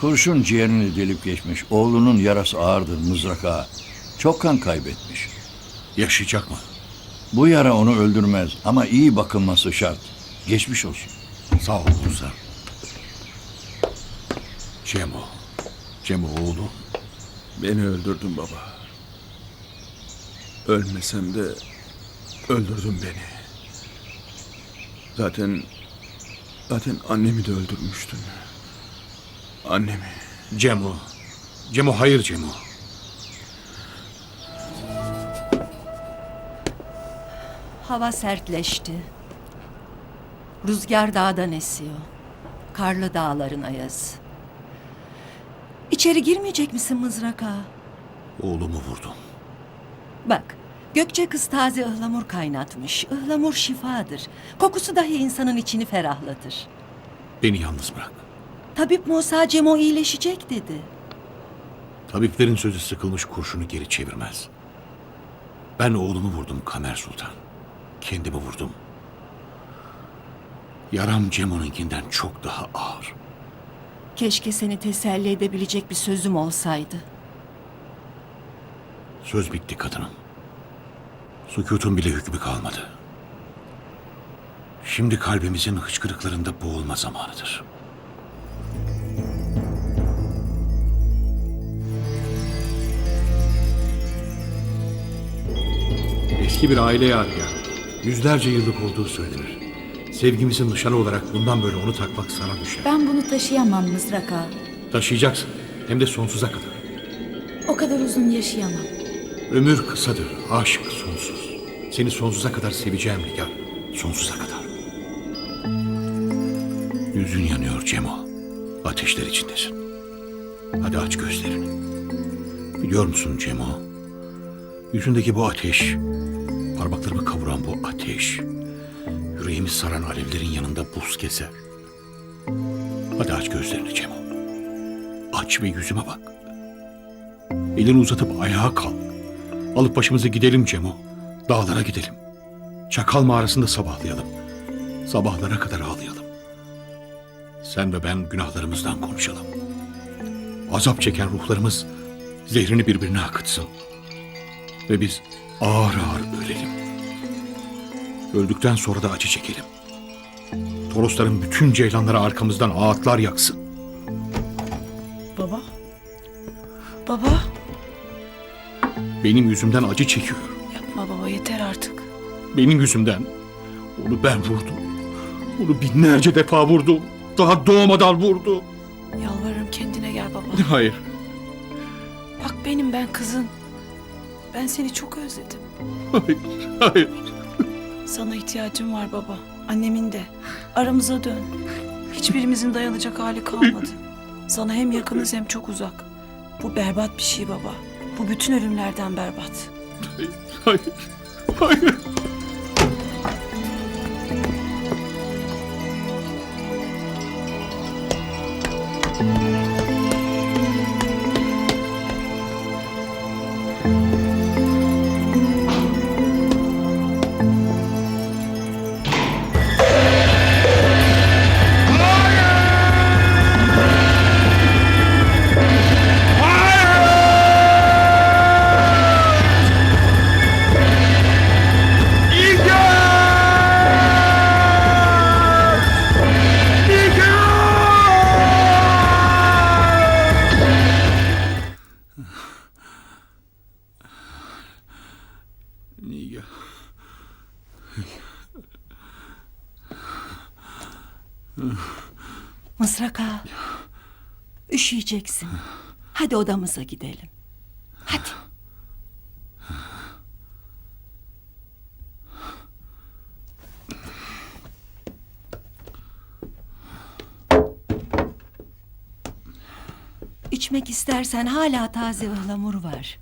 Kurşun ciğerini delip geçmiş. Oğlunun yarası ağırdır mızrak ağa. Çok kan kaybetmiş. Yaşayacak mı? Bu yara onu öldürmez ama iyi bakılması şart. Geçmiş olsun. Sağ ol Musa. Cemo. Cemo oğlum. Beni öldürdün baba. Ölmesem de öldürdün beni. Zaten zaten annemi de öldürmüştün. Annemi. Cemo. Cemo hayır Cemo. Hava sertleşti. Rüzgar dağdan esiyor. Karlı dağların ayazı. İçeri girmeyecek misin mızrak ağa? Oğlumu vurdum. Bak, Gökçe kız taze ıhlamur kaynatmış. Ihlamur şifadır. Kokusu dahi insanın içini ferahlatır. Beni yalnız bırak. Tabip Musa Cemo iyileşecek dedi. Tabiplerin sözü sıkılmış kurşunu geri çevirmez. Ben oğlumu vurdum Kamer Sultan. Kendimi vurdum. Yaram Cemo'nunkinden çok daha ağır. Keşke seni teselli edebilecek bir sözüm olsaydı. Söz bitti kadınım. Sükutun bile hükmü kalmadı. Şimdi kalbimizin hıçkırıklarında boğulma zamanıdır. Eski bir aile yadigarı. Yüzlerce yıllık olduğu söylenir. Sevgimizin nişanı olarak bundan böyle onu takmak sana düşer. Ben bunu taşıyamam Mızrak ağa. Taşıyacaksın. Hem de sonsuza kadar. O kadar uzun yaşayamam. Ömür kısadır, aşk sonsuz. Seni sonsuza kadar seveceğim Nigar. Sonsuza kadar. Yüzün yanıyor Cemo. Ateşler içindesin. Hadi aç gözlerini. Biliyor musun Cemo? Yüzündeki bu ateş, parmaklarımı kavuran bu ateş, yüreğimi saran alevlerin yanında buz keser. Hadi aç gözlerini Cemo. Aç ve yüzüme bak. Elini uzatıp ayağa kalk. Alıp başımızı gidelim Cemo. Dağlara gidelim. Çakal mağarasında sabahlayalım. Sabahlara kadar ağlayalım. Sen ve ben günahlarımızdan konuşalım. Azap çeken ruhlarımız zehrini birbirine akıtsın. Ve biz ağır ağır ölelim. Öldükten sonra da acı çekelim. Torosların bütün ceylanları arkamızdan ağıtlar yaksın. Baba? Baba? Benim yüzümden acı çekiyor. Yapma baba yeter artık. Benim yüzümden. Onu ben vurdum. Onu binlerce defa vurdum. Daha doğmadan vurdum. Yalvarırım kendine gel baba. Hayır. Bak benim ben kızın. Ben seni çok özledim. Hayır. Hayır. Sana ihtiyacım var baba. Annemin de. Aramıza dön. Hiçbirimizin dayanacak hali kalmadı. Sana hem yakınız hem çok uzak. Bu berbat bir şey baba. Bu bütün ölümlerden berbat. Hayır. Hayır. Niga. Mızrak ağa. Üşüyeceksin. Hadi odamıza gidelim. Hadi. İçmek istersen hala taze ıhlamur var.